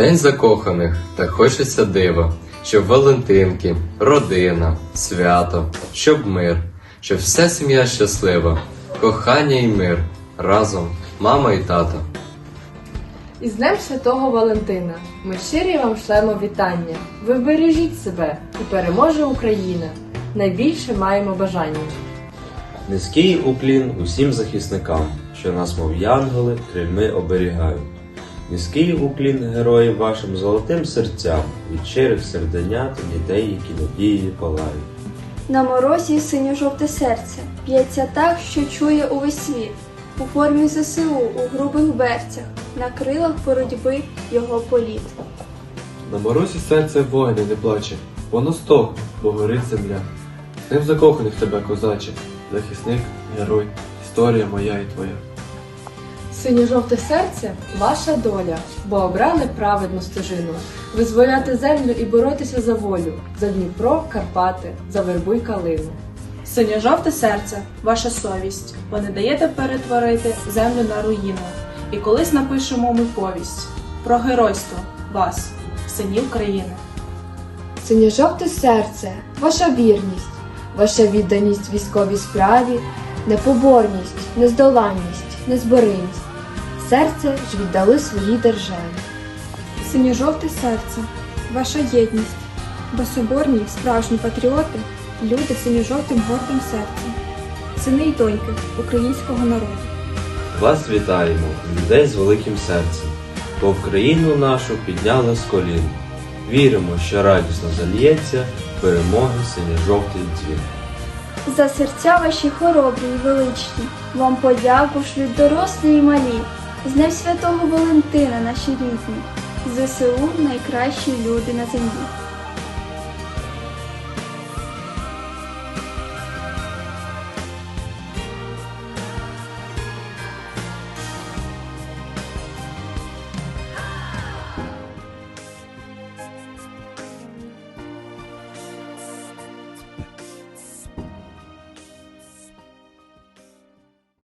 День закоханих так хочеться дива, щоб Валентинки, родина, свято, щоб мир, щоб вся сім'я щаслива, кохання і мир, разом, мама і тато. Із Днем Святого Валентина ми щирі вам шлемо вітання. Ви бережіть себе і переможе Україна. Найбільше маємо бажання. Низький уклін усім захисникам, що нас, мов янголи, крильми оберігають. Низький уклін героїв вашим золотим серцям, від щирих серденят дітей, які надією палають. На морозі синьо-жовте серце б'ється так, що чує увесь світ. У формі ЗСУ у грубих берцях, на крилах боротьби його політ. На морозі серце воїна не плаче, воно стогне, бо горить земля. Ним закоханих тебе, козаче, захисник, герой, історія моя і твоя. Синьо-жовте серце ваша доля, бо обрали праведну стежину. Визволяти землю і боротися за волю, за Дніпро, Карпати, за вербу й калину. Синьо-жовте серце, ваша совість, ви не даєте перетворити землю на руїну. І колись напишемо ми повість про геройство вас, синів країни. Синьо-жовте серце, ваша вірність, ваша відданість військовій справі, непоборність, нездоланність, незборимість. Серце ж віддали своїй державі. Синьо-жовте серце, ваша єдність, бо соборні, справжні патріоти, люди синьо-жовтим гордим серцем, сини й доньки українського народу. Вас вітаємо, людей з великим серцем, бо в країну нашу підняли з колін. Віримо, що радісно зальється перемоги синьо-жовтий дзвін. За серця ваші хоробрі й величні, вам подяку шлють дорослі й малі. З Днем Святого Валентина, наші різні, ЗСУ найкращі люди на землі.